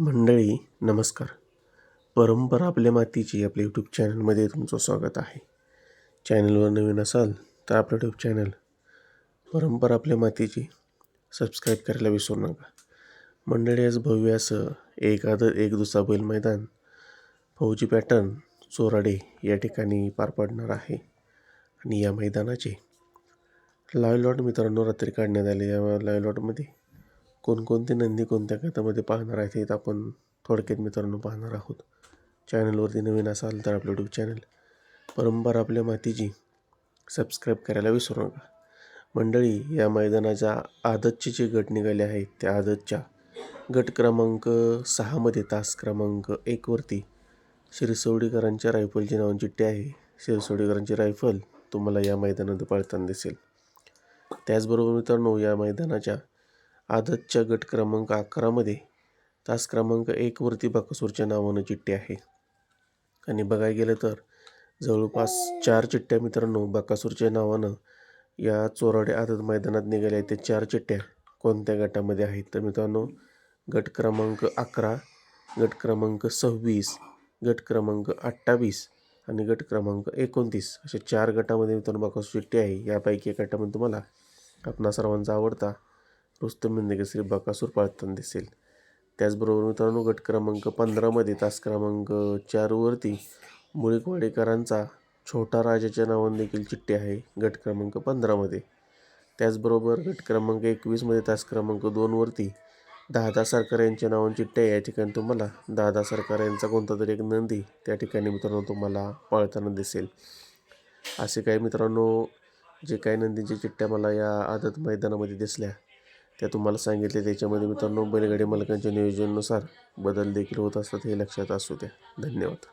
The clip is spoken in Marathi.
मंडळी नमस्कार. परंपरा आपल्या मातीची आपल्या यूट्यूब चॅनलमध्ये तुमचं स्वागत आहे. चॅनलवर नवीन असाल तर आपलं यूट्यूब चॅनल परंपरा आपल्या मातीची सबस्क्राईब करायला विसरू नका. मंडळी आज भव्य असं एक आदर एक दुसरा बैल मैदान फौजी पॅटर्न चोराडे या ठिकाणी पार पडणार आहे. आणि या मैदानाचे लाईव्ह लॉट मित्रांनो रात्री काढण्यात आले या लाईव्ह लॉटमध्ये कोणकोणते नंदी कोणत्या गटामध्ये पाहणार आहेत हे आपण थोडक्यात मित्रांनो पाहणार आहोत. चॅनलवरती नवीन असाल तर आपलं यूट्यूब चॅनल परंपरा आपल्या मातीची सबस्क्राईब करायला विसरू नका. मंडळी या मैदानाच्या आदतचे जे गट निघाले आहेत त्या आदतच्या गट क्रमांक सहामध्ये तास क्रमांक एकवरती शिरसवडीकरांच्या रायफलची नावाची चिठ्ठी आहे. शिरसवडीकरांची रायफल तुम्हाला या मैदानात पाळताना दिसेल. त्याचबरोबर मित्रांनो या मैदानाच्या आदतच्या गट क्रमांक अकरामध्ये तास क्रमांक एकवरती बाकसूरच्या नावानं चिठ्ठी आहे. आणि बघायला गेलं तर जवळपास चार चिठ्ठ्या मित्रांनो बाकासूरच्या नावानं या चोराडे आदत मैदानात निघाल्या आहेत. त्या चार चिठ्ठ्या कोणत्या गटामध्ये आहेत? तर मित्रांनो गट क्रमांक अकरा गट क्रमांक सव्वीस गट क्रमांक अठ्ठावीस आणि गट क्रमांक एकोणतीस अशा चार गटामध्ये मित्रांनो बाकासूर चिठ्ठी आहे. यापैकी एका गटामध्ये तुम्हाला आपणा सर्वांचा आवडता रुस्तम श्री बकासूर पाळताना दिसेल. त्याचबरोबर मित्रांनो गट क्रमांक पंधरामध्ये तास क्रमांक चारवरती मुळीकवाडेकरांचा छोटा राजाच्या नावाने देखील चिठ्ठी आहे गट क्रमांक पंधरामध्ये त्याचबरोबर गट क्रमांक एकवीसमध्ये तास क्रमांक दोनवरती दादा सरकार यांच्या नावाने चिठ्ठी आहे. या ठिकाणी तुम्हाला दादा सरकार यांचा कोणता तरी एक नंदी त्या ठिकाणी मित्रांनो तुम्हाला पाळताना दिसेल. असे काही मित्रांनो जे काही नंदींच्या चिठ्ठ्या मला या आदत मैदानामध्ये दिसल्या त्या तुम्हाला सांगितले. त्याच्यामध्ये मित्रांनो बैलगाडी मालकांच्या नियोजनानुसार बदल देखील होत असतात हे लक्षात असू द्या. धन्यवाद.